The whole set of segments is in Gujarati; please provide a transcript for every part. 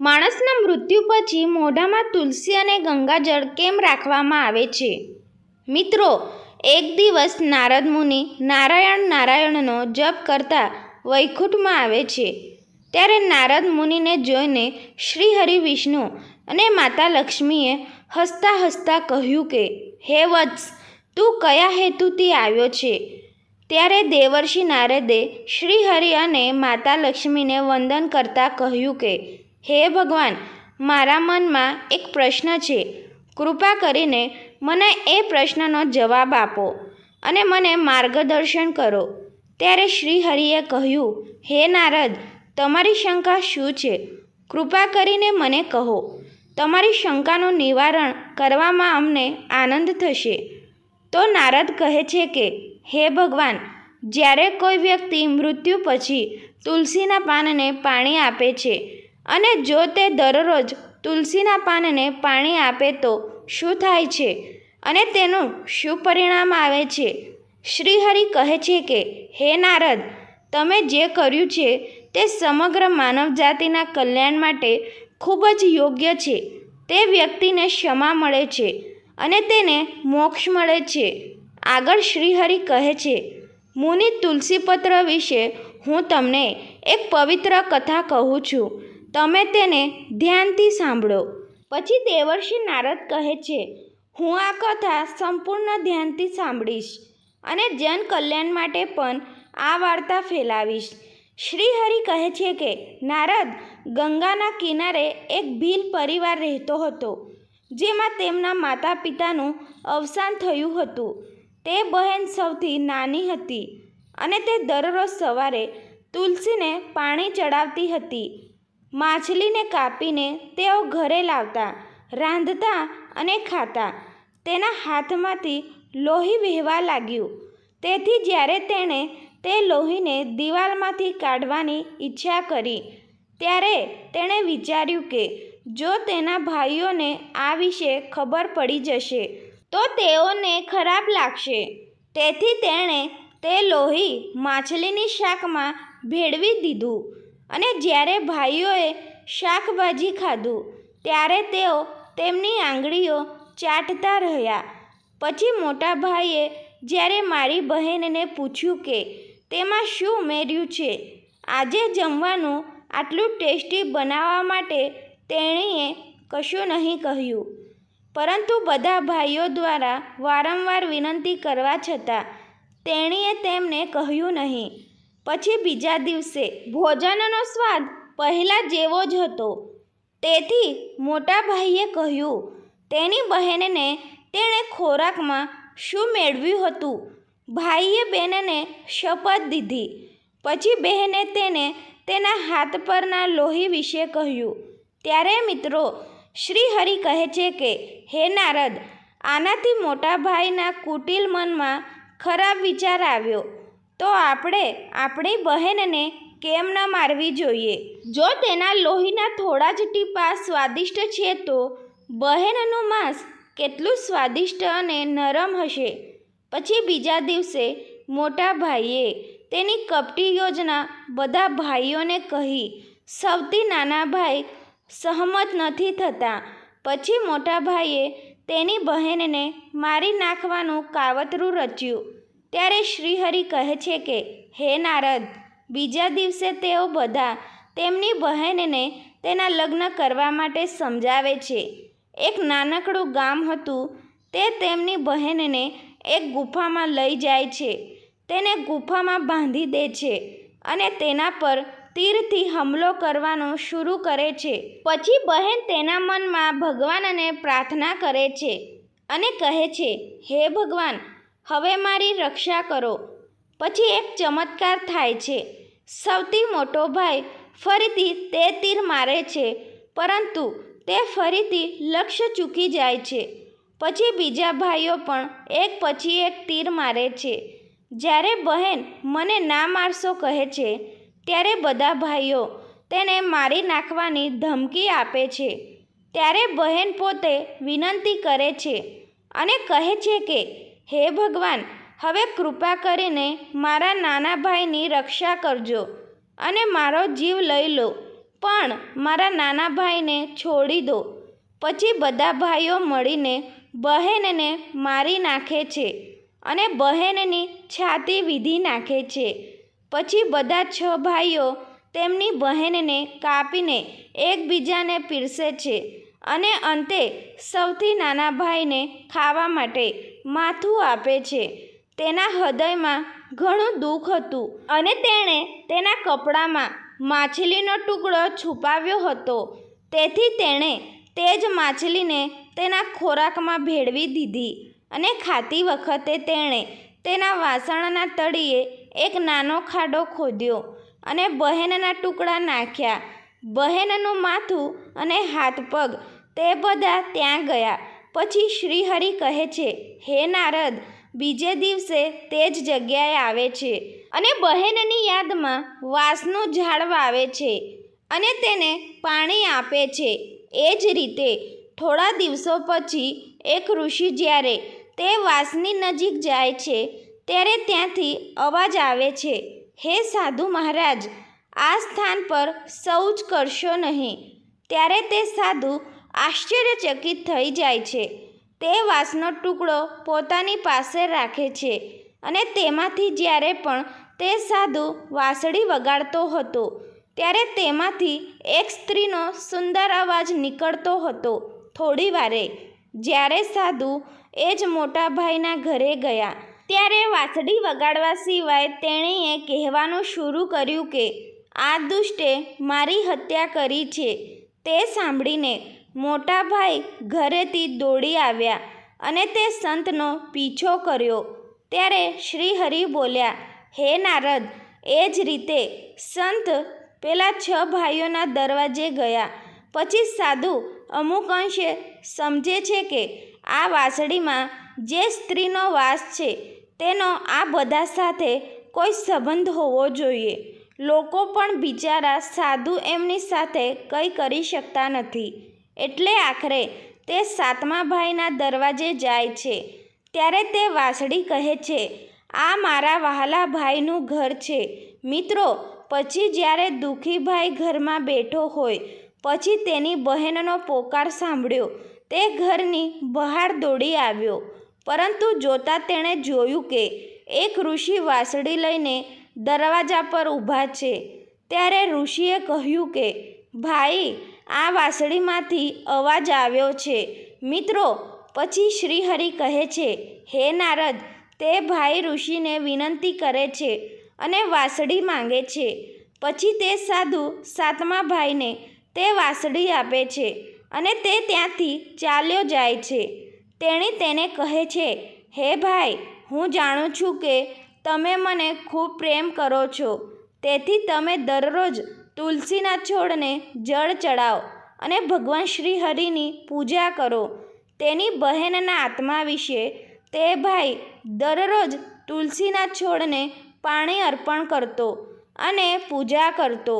માણસના મૃત્યુ પછી મોઢામાં તુલસી અને ગંગાજળ કેમ રાખવામાં આવે છે? મિત્રો, એક દિવસ નારદ મુનિ નારાયણ નારાયણનો જપ કરતા વૈકુંઠમાં આવે છે. ત્યારે નારદ મુનિને જોઈને શ્રી હરિ વિષ્ણુ અને માતા લક્ષ્મીએ હસતા હસતા કહ્યું કે, હે વત્સ, તું કયા હેતુથી આવ્યો છે? ત્યારે દેવર્ષિ નારદે શ્રી હરિ અને માતા લક્ષ્મીને વંદન કરતા કહ્યું કે હે ભગવાન, મારા મનમાં એક પ્રશ્ન છે. કૃપા કરીને મને એ પ્રશ્નનો જવાબ આપો અને મને માર્ગદર્શન કરો. ત્યારે શ્રી હરિએ કહ્યું, હે નારદ, તમારી શંકા શું છે? કૃપા કરીને મને કહો. તમારી શંકાનું નિવારણ કરવામાં અમને આનંદ થશે. તો નારદ કહે છે કે, હે ભગવાન, જ્યારે કોઈ વ્યક્તિ મૃત્યુ પછી તુલસીના પાનને પાણી આપે છે અને જો તે દરરોજ તુલસીના પાનને પાણી આપે તો શું થાય છે? અને તેનું શું પરિણામ આવે છે? શ્રીહરિ કહે છે કે, હે નારદ, તમે જે કર્યું છે તે સમગ્ર માનવજાતિના કલ્યાણ માટે ખૂબ જ યોગ્ય છે. તે વ્યક્તિને ક્ષમા મળે છે અને તેને મોક્ષ મળે છે. આગળ શ્રીહરિ કહે છે, મુનિ તુલસીપત્ર વિશે હું તમને એક પવિત્ર કથા કહું છું. તમે તેને ધ્યાનથી સાંભળો. પછી દેવર્ષિ નારદ કહે છે, હું આ કથા સંપૂર્ણ ધ્યાનથી સાંભળીશ અને જન કલ્યાણ માટે પણ આ વાર્તા ફેલાવીશ. શ્રીહરિ કહે છે કે, નારદ, ગંગાના કિનારે એક ભીલ પરિવાર રહેતો હતો, જેમાં તેમના માતા પિતાનું અવસાન થયું હતું. તે બહેન સૌથી નાની હતી અને તે દરરોજ સવારે તુલસીને પાણી ચડાવતી હતી. માછલીને કાપીને તેઓ ઘરે લાવતા, રાંધતા અને ખાતા. તેના હાથમાંથી લોહી વહેવા લાગ્યું. તેથી જ્યારે તેણે તે લોહીને દિવાલમાંથી કાઢવાની ઈચ્છા કરી, ત્યારે તેણે વિચાર્યું કે જો તેના ભાઈઓને આ વિશે ખબર પડી જશે, તો તેઓને ખરાબ લાગશે. તેથી તેણે તે લોહી માછલીની શાકમાં ભેળવી દીધું. અને જ્યારે ભાઈઓએ શાકભાજી ખાધું, ત્યારે તેઓ તેમની આંગળીઓ ચાટતા રહ્યા. પછી મોટા ભાઈએ જ્યારે મારી બહેનને પૂછ્યું કે, તેમાં શું ઉમેર્યું છે? આજે જમવાનું આટલું ટેસ્ટી બનાવવા માટે તેણીએ કશું નહીં કહ્યું. પરંતુ બધા ભાઈઓ દ્વારા વારંવાર વિનંતી કરવા છતાં તેણીએ તેમને કહ્યું નહીં. પછી બીજા દિવસે ભોજનનો સ્વાદ પહેલાં જેવો જ હતો. તેથી મોટા ભાઈએ કહ્યું, તેની બહેનને તેણે ખોરાકમાં શું મેળવ્યું હતું? ભાઈએ બહેનને શપથ દીધી. પછી બહેને તેને તેના હાથ પરના લોહી વિશે કહ્યું, ત્યારે મિત્રો, શ્રી હરિ કહે છે કે, હે નારદ, આનાથી મોટા ભાઈના કુટિલ મનમાં ખરાબ વિચાર આવ્યો. તો આપણે, આપણી બહેનને કેમ ન મારવી જોઈએ? જો તેના લોહીના થોડા જ ટીપા સ્વાદિષ્ટ છે તો બહેનનું માંસ કેટલું સ્વાદિષ્ટ અને નરમ હશે? પછી બીજા દિવસે મોટા ભાઈએ તેની કપટી યોજના બધા ભાઈઓને કહી, સૌથી નાના ભાઈ સહમત નથી થતા. પછી મોટા ભાઈએ તેની બહેનને મારી નાખવાનું કાવતરું રચ્યું. ત્યારે શ્રીહરિ કહે છે કે, હે નારદ, બીજા દિવસે તેઓ બધા તેમની બહેનને તેના લગ્ન કરવા માટે સમજાવે છે. એક નાનકડું ગામ હતું, તે તેમની બહેનને એક ગુફામાં લઈ જાય છે. તેને ગુફામાં બાંધી દે છે અને તેના પર તીરથી હુમલો કરવાનો શરૂ કરે છે. પછી બહેન તેના મનમાં ભગવાનને પ્રાર્થના કરે છે અને કહે છે, હે ભગવાન હવે મારી રક્ષા કરો. પછી એક ચમત્કાર થાય છે. સૌથી મોટો ભાઈ ફરીથી તે તીર મારે છે, પરંતુ તે ફરીથી લક્ષ્ય ચૂકી જાય છે. પછી બીજા ભાઈઓ પણ એક પછી એક તીર મારે છે. જ્યારે બહેન મને ના મારશો કહે છે, ત્યારે બધા ભાઈઓ તેને મારી નાખવાની ધમકી આપે છે. ત્યારે બહેન પોતે વિનંતી કરે છે અને કહે છે કે હે ભગવાન, હવે કૃપા કરીને મારા નાના ભાઈની રક્ષા કરજો અને મારો જીવ લઈ લો, પણ મારા નાના ભાઈને છોડી દો. પછી બધા ભાઈઓ મળીને બહેનને મારી નાખે છે અને બહેનની છાતી વીધી નાખે છે. પછી બધા છ ભાઈઓ તેમની બહેનને કાપીને એકબીજાને પીરસે છે અને અંતે સૌથી નાના ભાઈને ખાવા માટે માથું આપે છે. તેના હૃદયમાં ઘણું દુઃખ હતું અને તેણે તેના કપડામાં માછલીનો ટુકડો છુપાવ્યો હતો. તેથી તેણે તે જ માછલીને તેના ખોરાકમાં ભેળવી દીધી અને ખાતી વખતે તેણે તેના વાસણના તળિયે એક નાનો ખાડો ખોદ્યો અને બહેનના ટુકડા નાખ્યા. બહેનનું માથું અને હાથ પગ તે બધા ત્યાં ગયા. પછી શ્રીહરિ કહે છે, હે નારદ, બીજે દિવસે તે જ જગ્યાએ આવે છે અને બહેનની યાદમાં વાંસનું ઝાડ વાવે છે અને તેને પાણી આપે છે. એ જ રીતે થોડા દિવસો પછી એક ઋષિ જ્યારે તે વાંસની નજીક જાય છે, ત્યારે ત્યાંથી અવાજ આવે છે, હે સાધુ મહારાજ, આ સ્થાન પર શૌચ કરશો નહીં. ત્યારે તે સાધુ આશ્ચર્યચકિત થઈ જાય છે. તે વાંસનો ટુકડો પોતાની પાસે રાખે છે અને તેમાંથી જ્યારે પણ તે સાધુ વાંસળી વગાડતો હતો, ત્યારે તેમાંથી એક સ્ત્રીનો સુંદર અવાજ નીકળતો હતો થોડી વારે. જ્યારે સાધુ એ જ મોટા ભાઈના ઘરે ગયા, ત્યારે વાંસળી વગાડવા સિવાય તેણીએ કહેવાનું શરૂ કર્યું કે, આ દુષ્ટે મારી હત્યા કરી છે. તે સાંભળીને મોટા ભાઈ ઘરેથી દોડી આવ્યા અને તે સંતનો પીછો કર્યો. ત્યારે શ્રી હરિ બોલ્યા, હે નારદ, એ જ રીતે સંત પેલા છ ભાઈઓના દરવાજે ગયા. પછી સાધુ અમુક અંશે સમજે છે કે આ વાંસળીમાં જે સ્ત્રીનો વાસ છે, તેનો આ બધા સાથે કોઈ સંબંધ હોવો જોઈએ. લોકો પણ બિચારા સાધુ એમની સાથે કંઈ કરી શકતા નથી. એટલે આખરે તે સાતમા ભાઈના દરવાજે જાય છે. ત્યારે તે વાસળી કહે છે, આ મારા વહાલા ભાઈનું ઘર છે. મિત્રો, પછી જ્યારે દુઃખી ભાઈ ઘરમાં બેઠો હોય, પછી તેની બહેનનો પોકાર સાંભળ્યો. તે ઘરની બહાર દોડી આવ્યો. પરંતુ જોતાં તેણે જોયું કે એક ઋષિ વાસળી લઈને દરવાજા પર ઊભા છે. ત્યારે ઋષિએ કહ્યું કે, ભાઈ આ વાંસળીમાંથી અવાજ આવ્યો છે. મિત્રો, પછી શ્રીહરિ કહે છે, હે નારદ, તે ભાઈ ઋષિને વિનંતી કરે છે અને વાંસળી માંગે છે. પછી તે સાધુ સાતમા ભાઈને તે વાંસળી આપે છે અને તે ત્યાંથી ચાલ્યો જાય છે. તેણી તેને કહે છે, હે ભાઈ, હું જાણું છું કે તમે મને ખૂબ પ્રેમ કરો છો. તેથી તમે દરરોજ તુલસીના છોડને જળ ચડાવો અને ભગવાન શ્રી હરિની પૂજા કરો. તેની બહેનના આત્મા વિશે તે ભાઈ દરરોજ તુલસીના છોડને પાણી અર્પણ કરતો અને પૂજા કરતો.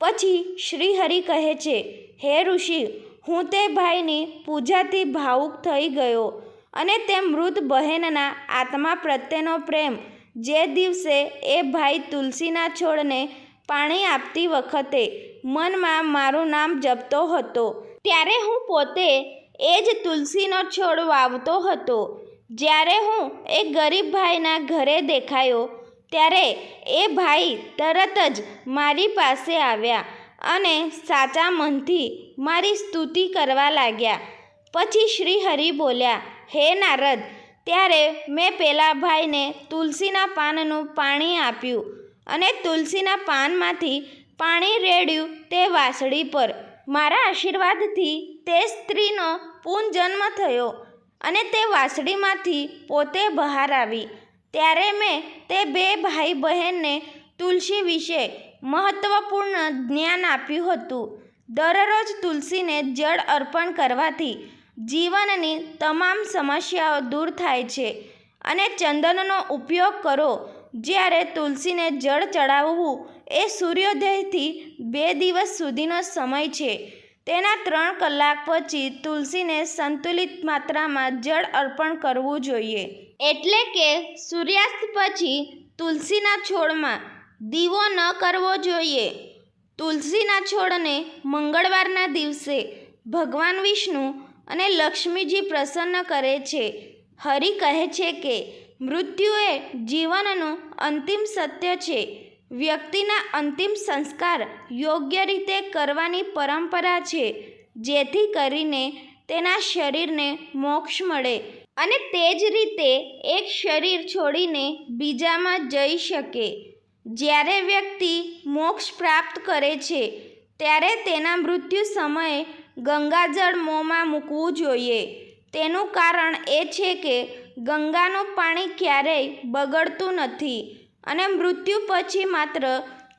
પછી શ્રી હરિ કહે છે, હે ઋષિ, હું તે ભાઈની પૂજાથી ભાવુક થઈ ગયો અને તે મૃત બહેનના આત્મા પ્રત્યેનો પ્રેમ. જે દિવસે એ ભાઈ તુલસીના છોડને પાણી આપતી વખતે મનમાં મારું નામ જપતો હતો. ત્યારે હું પોતે એ જ તુલસીનો છોડ વાવતો હતો. જ્યારે હું એ ગરીબ ભાઈના ઘરે દેખાયો, ત્યારે એ ભાઈ તરત જ મારી પાસે આવ્યા અને સાચા મનથી મારી સ્તુતિ કરવા લાગ્યા. પછી શ્રી હરિ બોલ્યા, હે નારદ, ત્યારે મેં પેલા ભાઈને તુલસીના પાનનું પાણી આપ્યું. અને તુલસીના પાનમાંથી પાણી રેડ્યું તે વાંસળી પર. મારા આશીર્વાદથી તે સ્ત્રીનો પુનઃજન્મ થયો અને તે વાંસળીમાંથી પોતે બહાર આવી. ત્યારે મેં તે બે ભાઈ બહેનને તુલસી વિશે મહત્ત્વપૂર્ણ જ્ઞાન આપ્યું હતું. દરરોજ તુલસીને જળ અર્પણ કરવાથી જીવનની તમામ સમસ્યાઓ દૂર થાય છે અને ચંદનનો ઉપયોગ કરો જ્યારે તુલસીને જળ ચડાવવું એ સૂર્યોદયથી બે દિવસ સુધીનો સમય છે. તેના ત્રણ કલાક પછી તુલસીને સંતુલિત માત્રામાં જળ અર્પણ કરવું જોઈએ. એટલે કે સૂર્યાસ્ત પછી તુલસીના છોડમાં દીવો ન કરવો જોઈએ. તુલસીના છોડને મંગળવારના દિવસે ભગવાન વિષ્ણુ અને લક્ષ્મીજી પ્રસન્ન કરે છે. હરિ કહે છે કે મૃત્યુ એ જીવનનું અંતિમ સત્ય છે. વ્યક્તિના અંતિમ સંસ્કાર યોગ્ય રીતે કરવાની પરંપરા છે, જેથી કરીને તેના શરીરને મોક્ષ મળે અને તે જ રીતે એક શરીર છોડીને બીજામાં જઈ શકે. જ્યારે વ્યક્તિ મોક્ષ પ્રાપ્ત કરે છે, ત્યારે તેના મૃત્યુ સમયે ગંગાજળ મોંમાં મૂકવું જોઈએ. તેનું કારણ એ છે કે ગંગાનું પાણી ક્યારેય બગડતું નથી અને મૃત્યુ પછી માત્ર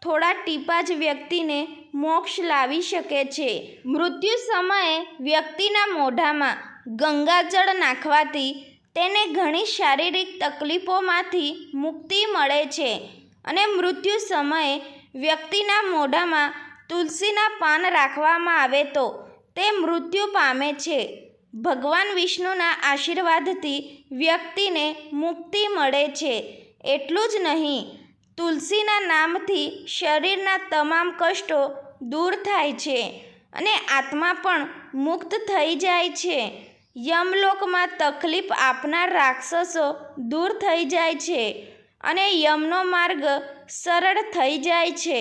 થોડા ટીપા જ વ્યક્તિને મોક્ષ લાવી શકે છે. મૃત્યુ સમયે વ્યક્તિના મોઢામાં ગંગાજળ નાખવાથી તેને ઘણી શારીરિક તકલીફોમાંથી મુક્તિ મળે છે અને મૃત્યુ સમયે વ્યક્તિના મોઢામાં તુલસીના પાન રાખવામાં આવે તો તે મૃત્યુ પામે છે. ભગવાન વિષ્ણુના આશીર્વાદથી વ્યક્તિને મુક્તિ મળે છે. એટલું જ નહીં, તુલસીના નામથી શરીરના તમામ કષ્ટો દૂર થાય છે અને આત્મા પણ મુક્ત થઈ જાય છે. યમલોકમાં તકલીફ આપનાર રાક્ષસો દૂર થઈ જાય છે અને યમનો માર્ગ સરળ થઈ જાય છે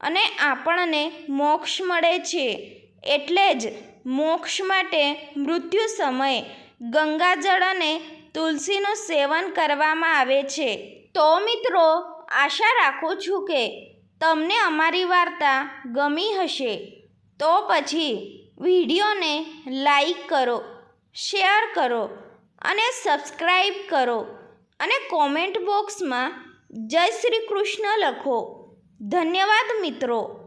અને આપણને મોક્ષ મળે છે. એટલે જ મોક્ષ માટે મૃત્યુ સમયે ગંગાજળ અને તુલસીનું સેવન કરવામાં આવે છે. તો મિત્રો, આશા રાખું છું કે તમને અમારી વાર્તા ગમી હશે. તો પછી વિડીયોને લાઈક કરો, શેર કરો અને સબસ્ક્રાઈબ કરો અને કોમેન્ટ બોક્સમાં જય શ્રી કૃષ્ણ લખો. ધન્યવાદ મિત્રો.